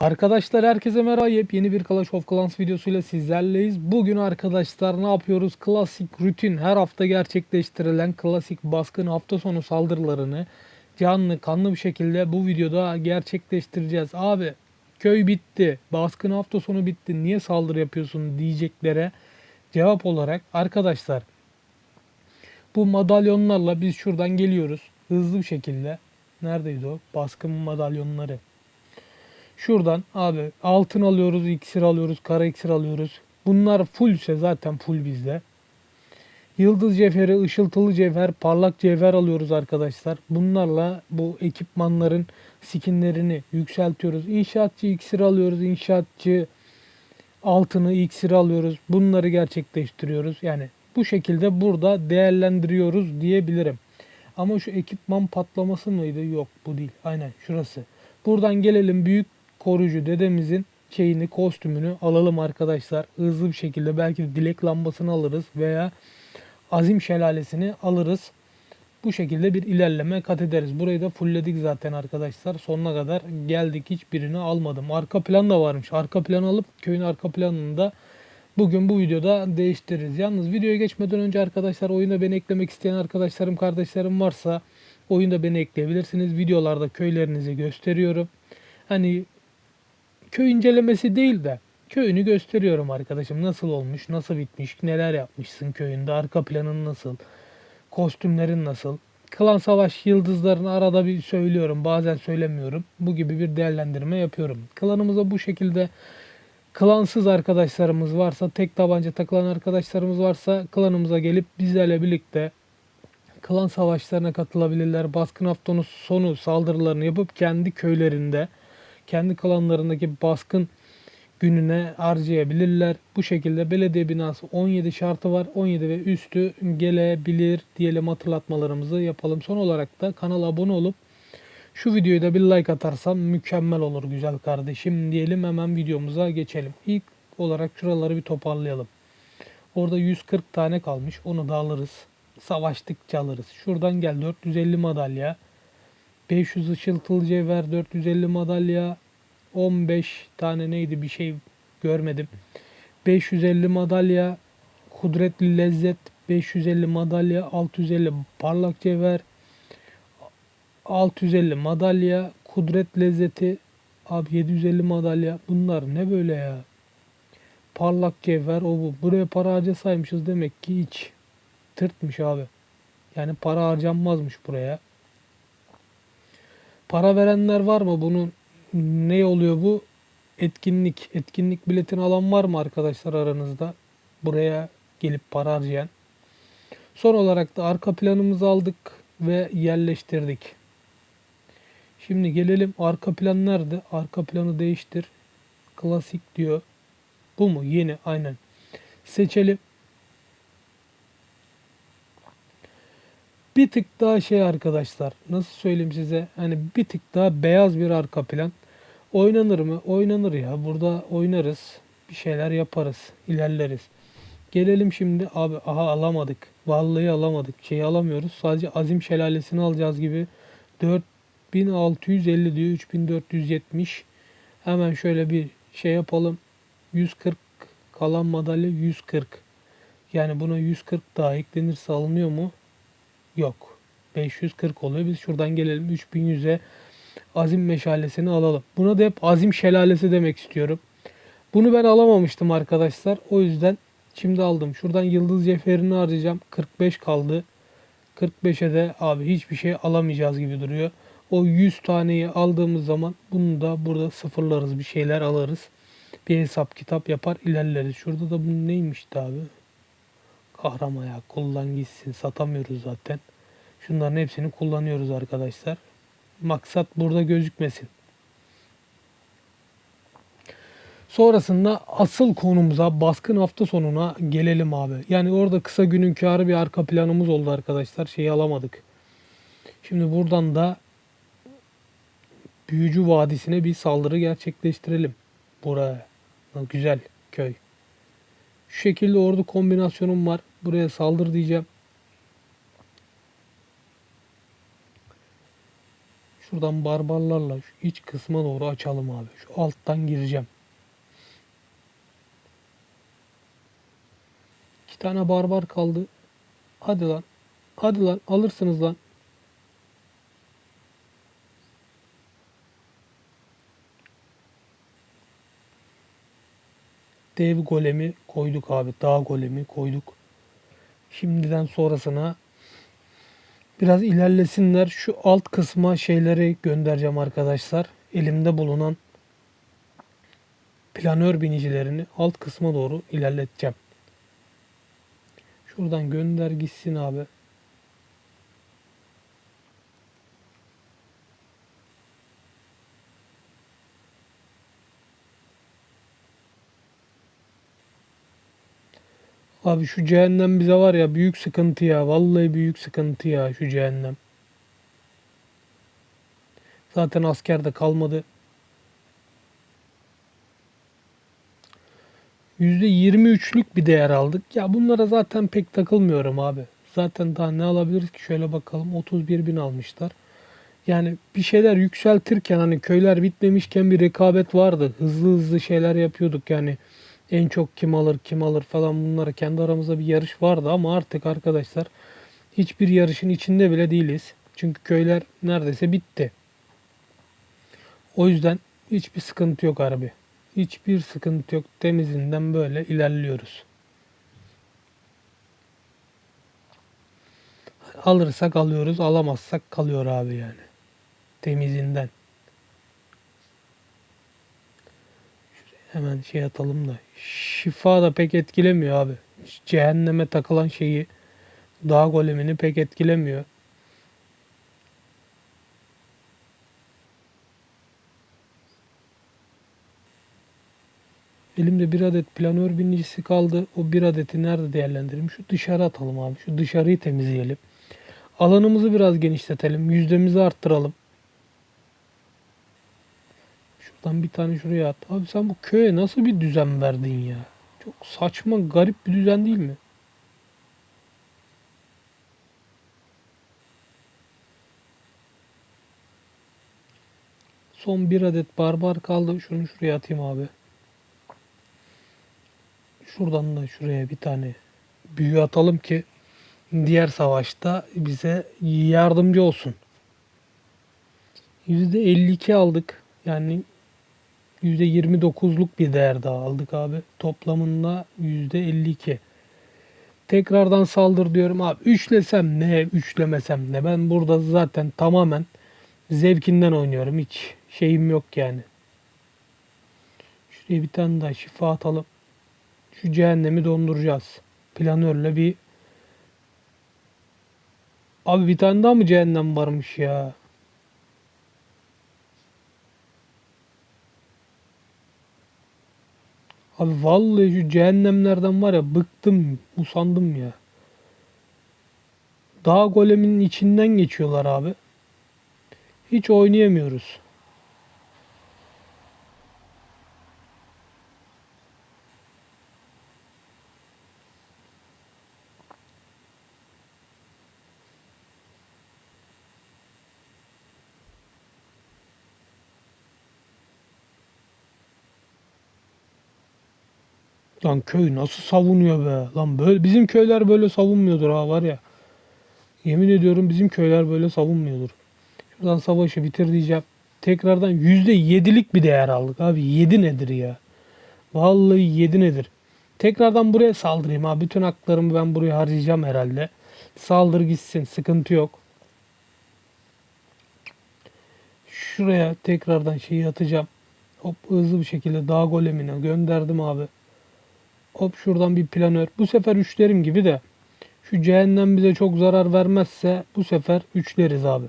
Arkadaşlar herkese merhaba. Yepyeni bir Clash of Clans videosuyla sizlerleyiz. Bugün arkadaşlar ne yapıyoruz? Klasik rutin her hafta gerçekleştirilen klasik baskın hafta sonu saldırılarını canlı kanlı bir şekilde bu videoda gerçekleştireceğiz. Abi köy bitti. Baskın hafta sonu bitti. Niye saldırı yapıyorsun diyeceklere cevap olarak arkadaşlar bu madalyonlarla biz şuradan geliyoruz hızlı bir şekilde. Neredeydi o? Baskın madalyonları. Şuradan abi altın alıyoruz, iksir alıyoruz, kara iksir alıyoruz. Bunlar fullse zaten full bizde. Yıldız cevheri, ışıltılı cevher, parlak cevher alıyoruz arkadaşlar. Bunlarla bu ekipmanların skinlerini yükseltiyoruz. İnşaatçı iksir alıyoruz. İnşaatçı altını iksir alıyoruz. Bunları gerçekleştiriyoruz. Yani bu şekilde burada değerlendiriyoruz diyebilirim. Ama şu ekipman patlaması mıydı? Yok bu değil. Aynen şurası. Buradan gelelim büyük koruyucu dedemizin şeyini, kostümünü alalım arkadaşlar. Hızlı bir şekilde belki dilek lambasını alırız veya azim şelalesini alırız. Bu şekilde bir ilerleme kat ederiz. Burayı da fullledik zaten arkadaşlar. Sonuna kadar geldik. Hiçbirini almadım. Arka plan da varmış. Arka plan alıp köyün arka planını da bugün bu videoda değiştiririz. Yalnız videoya geçmeden önce arkadaşlar oyuna beni eklemek isteyen arkadaşlarım, kardeşlerim varsa oyunda beni ekleyebilirsiniz. Videolarda köylerinizi gösteriyorum. Hani köy incelemesi değil de köyünü gösteriyorum arkadaşım. Nasıl olmuş, nasıl bitmiş, neler yapmışsın köyünde, arka planın nasıl, kostümlerin nasıl. Klan Savaş yıldızlarını arada bir söylüyorum, bazen söylemiyorum. Bu gibi bir değerlendirme yapıyorum. Klanımıza bu şekilde klansız arkadaşlarımız varsa, tek tabanca takılan arkadaşlarımız varsa klanımıza gelip bizlerle birlikte klan savaşlarına katılabilirler. Baskın haftanın sonu saldırılarını yapıp kendi köylerinde, kendi klanlarındaki baskın gününe harcayabilirler. Bu şekilde belediye binası 17 şartı var. 17 ve üstü gelebilir diyelim hatırlatmalarımızı yapalım. Son olarak da kanala abone olup şu videoyu da bir like atarsam mükemmel olur güzel kardeşim diyelim hemen videomuza geçelim. İlk olarak şuraları bir toparlayalım. Orada 140 tane kalmış. Onu da alırız. Savaştıkça alırız. Şuradan gel 450 madalya. 500 ışıltılı cevher 450 madalya. 15 tane neydi bir şey görmedim. 550 madalya. Kudretli lezzet 550 madalya. 650 parlak cevher. 650 madalya. Kudret lezzeti abi 750 madalya. Bunlar ne böyle ya? Parlak cevher o bu. Buraya para harcasaymışız demek ki hiç tırtmış abi. Yani para harcanmazmış buraya. Para verenler var mı? Bunun ne oluyor bu? Etkinlik. Etkinlik biletini alan var mı arkadaşlar aranızda? Buraya gelip para harcayan. Son olarak da arka planımızı aldık ve yerleştirdik. Şimdi gelelim arka plan nerede? Arka planı değiştir. Klasik diyor. Bu mu? Yeni aynen. Seçelim. Bir tık daha şey arkadaşlar. Nasıl söyleyeyim size? Hani bir tık daha beyaz bir arka plan. Oynanır mı? Oynanır ya. Burada oynarız. Bir şeyler yaparız. ilerleriz. Gelelim şimdi abi aha alamadık. Vallahi alamadık. Şeyi alamıyoruz. Sadece Azim Şelalesi'ni alacağız gibi. 4650 diyor. 3470. Hemen şöyle bir şey yapalım. 140 kalan madalya 140. Yani buna 140 daha eklenirse alınıyor mu? Yok. 540 oluyor. Biz şuradan gelelim 3100'e azim meşalesini alalım. Buna da hep azim şelalesi demek istiyorum. Bunu ben alamamıştım arkadaşlar. O yüzden şimdi aldım. Şuradan yıldız cevherini harcayacağım. 45 kaldı. 45'e de abi hiçbir şey alamayacağız gibi duruyor. O 100 taneyi aldığımız zaman bunu da burada sıfırlarız. Bir şeyler alırız. Bir hesap kitap yapar ilerleriz. Şurada da bu neymişti abi? Kahraman ya kullan gitsin. Satamıyoruz zaten. Şunların hepsini kullanıyoruz arkadaşlar. Maksat burada gözükmesin. Sonrasında asıl konumuza baskın hafta sonuna gelelim abi. Yani orada kısa günün karı bir arka planımız oldu arkadaşlar. Şeyi alamadık. Şimdi buradan da Büyücü Vadisi'ne bir saldırı gerçekleştirelim. Buraya. Güzel köy. Şu şekilde ordu kombinasyonum var. Buraya saldır diyeceğim. Şuradan barbarlarla şu iç kısma doğru açalım abi. Şu alttan gireceğim. İki tane barbar kaldı. Hadi lan. Hadi lan alırsınız lan. Dev golemi koyduk abi. Dağ golemi koyduk. Şimdiden sonrasına biraz ilerlesinler. Şu alt kısma şeyleri göndereceğim arkadaşlar. Elimde bulunan planör binicilerini alt kısma doğru ilerleteceğim. Şuradan gönder gitsin abi. Abi şu cehennem bize var ya büyük sıkıntı ya. Vallahi büyük sıkıntı ya şu cehennem. Zaten asker de kalmadı. %23'lük bir değer aldık. Ya bunlara zaten pek takılmıyorum abi. Zaten daha ne alabiliriz ki? Şöyle bakalım. 31 bin almışlar. Yani bir şeyler yükseltirken hani köyler bitmemişken bir rekabet vardı. Hızlı hızlı şeyler yapıyorduk yani. En çok kim alır kim alır falan bunlara kendi aramızda bir yarış vardı ama artık arkadaşlar hiçbir yarışın içinde bile değiliz. Çünkü köyler neredeyse bitti. O yüzden hiçbir sıkıntı yok harbi. Hiçbir sıkıntı yok. Temizinden böyle ilerliyoruz. Alırsak alıyoruz, alamazsak kalıyor abi yani. Temizinden. Hemen şey atalım da. Şifa da pek etkilemiyor abi. Cehenneme takılan şeyi dağ golemini pek etkilemiyor. Elimde bir adet planör binicisi kaldı. O bir adeti nerede değerlendirelim? Şu dışarı atalım abi. Şu dışarıyı temizleyelim. Alanımızı biraz genişletelim. Yüzdemizi arttıralım. Şuradan bir tane şuraya at. Abi sen bu köye nasıl bir düzen verdin ya? Çok saçma, garip bir düzen değil mi? Son bir adet barbar kaldı. Şunu şuraya atayım abi. Şuradan da şuraya bir tane büyü atalım ki diğer savaşta bize yardımcı olsun. %52 aldık. Yani %29'luk bir değer daha aldık abi. Toplamında %52. Tekrardan saldır diyorum abi. Üçlesem ne, üçlemesem ne. Ben burada zaten tamamen zevkinden oynuyorum. Hiç şeyim yok yani. Şuraya bir tane daha şifa atalım. Şu cehennemi donduracağız. Planörle bir Abi bir tane daha mı cehennem varmış ya? Abi vallahi şu cehennemlerden var ya bıktım, usandım ya. Dağ goleminin içinden geçiyorlar abi. Hiç oynayamıyoruz. Lan köy nasıl savunuyor be? Lan böyle bizim köyler böyle savunmuyordur ha var ya. Yemin ediyorum bizim köyler böyle savunmuyordur. Şuradan savaşı bitir diyeceğim. Tekrardan %7'lik bir değer aldık abi. 7 nedir ya? Vallahi 7 nedir? Tekrardan buraya saldırayım abi. Bütün haklarımı ben buraya harcayacağım herhalde. Saldır gitsin. Sıkıntı yok. Şuraya tekrardan şeyi atacağım. Hop hızlı bir şekilde dağ golemine gönderdim abi. Hop şuradan bir planör. Bu sefer üçlerim gibi de. Şu cehennem bize çok zarar vermezse bu sefer üçleriz abi.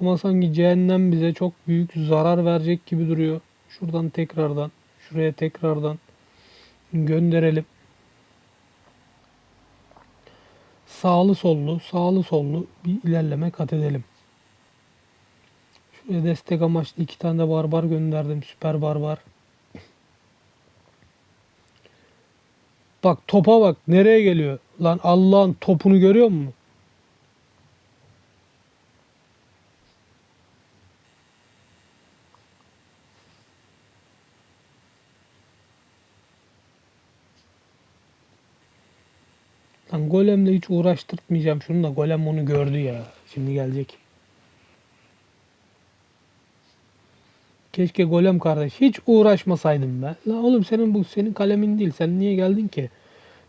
Ama sanki cehennem bize çok büyük zarar verecek gibi duruyor. Şuradan tekrardan, şuraya tekrardan gönderelim. Sağlı sollu, sağlı sollu bir ilerleme kat edelim. Şuraya destek amaçlı iki tane de barbar gönderdim. Süper barbar. Bak topa bak nereye geliyor? Lan Allah'ın topunu görüyor musun? Lan golemle hiç uğraştırtmayacağım şunu da golem onu gördü ya. Şimdi gelecek. Keşke golem kardeş hiç uğraşmasaydım be. La oğlum senin bu senin kalemin değil. Sen niye geldin ki?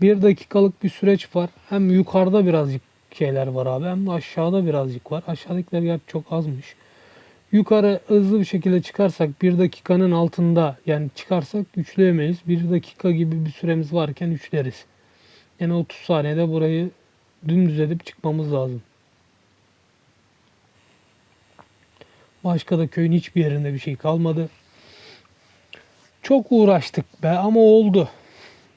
Bir dakikalık bir süreç var. Hem yukarıda birazcık şeyler var abi hem de aşağıda birazcık var. Aşağıdakiler gerçi çok azmış. Yukarı hızlı bir şekilde çıkarsak bir dakikanın altında yani çıkarsak üçleyemeyiz. Bir dakika gibi bir süremiz varken üçleriz. Yani 30 saniyede burayı dümdüz edip çıkmamız lazım. Başka da köyün hiçbir yerinde bir şey kalmadı. Çok uğraştık be ama oldu.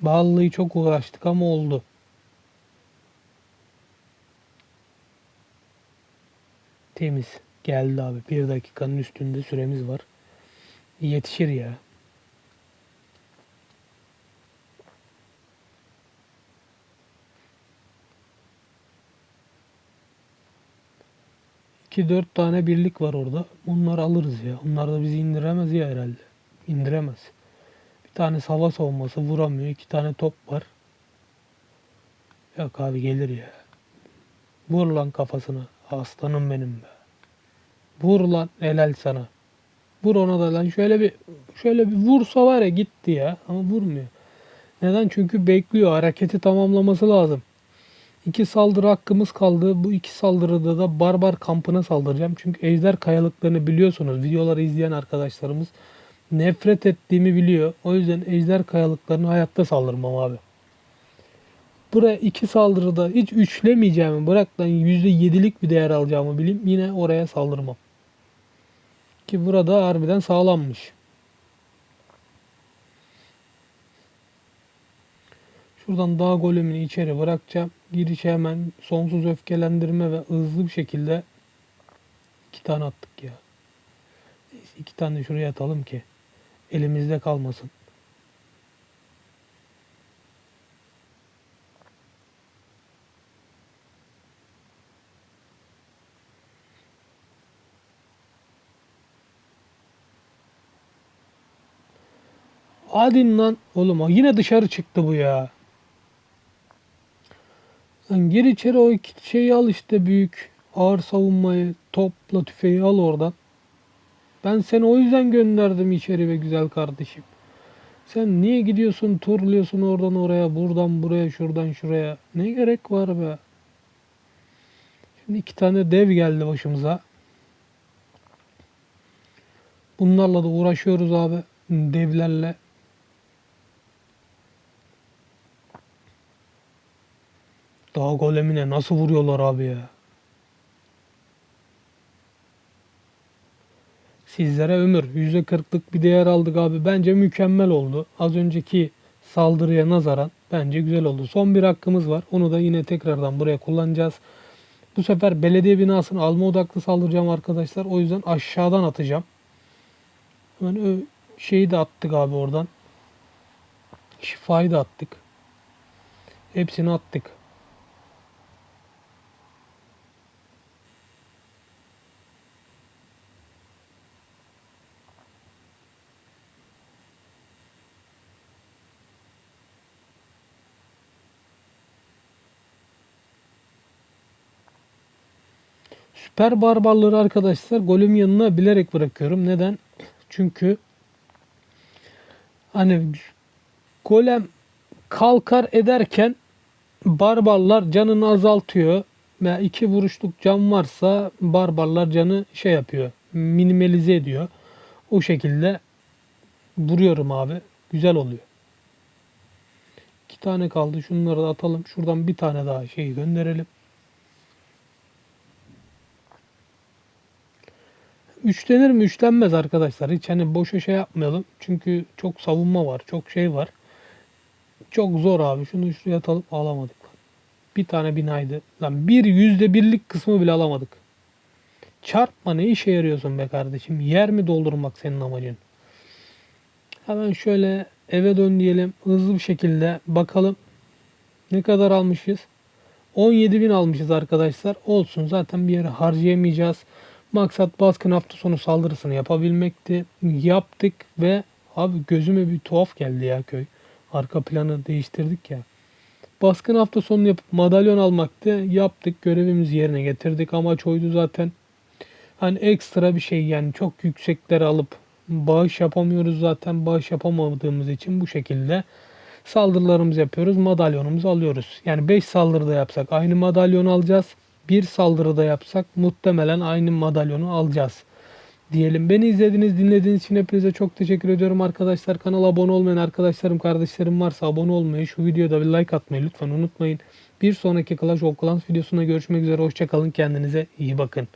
Vallahi çok uğraştık ama oldu. Temiz. Geldi abi. Bir dakikanın üstünde süremiz var. Yetişir ya. İki dört tane birlik var orada. Bunları alırız ya. Onlar da bizi indiremez ya herhalde. İndiremez. Bir tane hava savunması vuramıyor. İki tane top var. Yok abi gelir ya. Vur lan kafasına. Aslanım benim be. Vur lan helal sana. Vur ona da lan şöyle bir şöyle bir vursa var ya gitti ya ama vurmuyor. Neden? Çünkü bekliyor. Hareketi tamamlaması lazım. İki saldırı hakkımız kaldı. Bu iki saldırıda da barbar kampına saldıracağım. Çünkü ejder kayalıklarını biliyorsunuz. Videoları izleyen arkadaşlarımız nefret ettiğimi biliyor. O yüzden ejder kayalıklarını hayatta saldırmam abi. Buraya iki saldırıda hiç üçlemeyeceğimi bırak lan %7'lik bir değer alacağımı bileyim. Yine oraya saldırmam. Ki burada harbiden sağlammış. Şuradan dağ golemini içeri bırakacağım. Girişe hemen sonsuz öfkelendirme ve hızlı bir şekilde iki tane attık ya. Neyse, iki tane şuraya atalım ki elimizde kalmasın. Hadi lan oğlum yine dışarı çıktı bu ya. Lan gir içeri o iki şeyi al işte büyük ağır savunmayı topla tüfeği al oradan. Ben seni o yüzden gönderdim içeri ve güzel kardeşim. Sen niye gidiyorsun turluyorsun oradan oraya buradan buraya şuradan şuraya. Ne gerek var be. Şimdi iki tane dev geldi başımıza. Bunlarla da uğraşıyoruz abi. Devlerle. Dağ golemine nasıl vuruyorlar abi ya. Sizlere ömür. %40'lık bir değer aldık abi. Bence mükemmel oldu. Az önceki saldırıya nazaran bence güzel oldu. Son bir hakkımız var. Onu da yine tekrardan buraya kullanacağız. Bu sefer belediye binasını alma odaklı saldıracağım arkadaşlar. O yüzden aşağıdan atacağım. Hemen şeyi de attık abi oradan. Şifayı da attık. Hepsini attık. Süper barbarları arkadaşlar golüm yanına bilerek bırakıyorum. Neden? Çünkü hani golem kalkar ederken barbarlar canını azaltıyor. Ve iki vuruşluk can varsa barbarlar canı şey yapıyor. Minimalize ediyor. O şekilde vuruyorum abi. Güzel oluyor. İki tane kaldı. Şunları da atalım. Şuradan bir tane daha şey gönderelim. Üçlenir mi? Üçlenmez arkadaşlar. Hiç hani boşa şey yapmayalım. Çünkü çok savunma var. Çok şey var. Çok zor abi. Şunu şuraya atalım. Alamadık. Bir tane binaydı. Lan bir yüzde birlik kısmı bile alamadık. Çarpma ne işe yarıyorsun be kardeşim? Yer mi doldurmak senin amacın? Hemen şöyle eve dön diyelim. Hızlı bir şekilde bakalım. Ne kadar almışız? 17 bin almışız arkadaşlar. Olsun zaten bir yere harcayamayacağız. Maksat baskın hafta sonu saldırısını yapabilmekti. Yaptık ve abi gözüme bir tuhaf geldi ya köy. Arka planı değiştirdik ya. baskın hafta sonu yapıp madalyon almaktı. Yaptık. Görevimizi yerine getirdik. Amaç oydu zaten. Hani ekstra bir şey yani çok yüksekleri alıp bağış yapamıyoruz zaten. Bağış yapamadığımız için bu şekilde saldırılarımızı yapıyoruz. Madalyonumuzu alıyoruz. Yani 5 saldırıda yapsak aynı madalyonu alacağız. Bir saldırıda yapsak muhtemelen aynı madalyonu alacağız. Diyelim. Beni izlediğiniz, dinlediğiniz için hepinize çok teşekkür ediyorum arkadaşlar. Kanala abone olmayan arkadaşlarım, kardeşlerim varsa abone olmayı, şu videoda bir like atmayı lütfen unutmayın. Bir sonraki Clash of Clans videosunda görüşmek üzere. Hoşçakalın. Kendinize iyi bakın.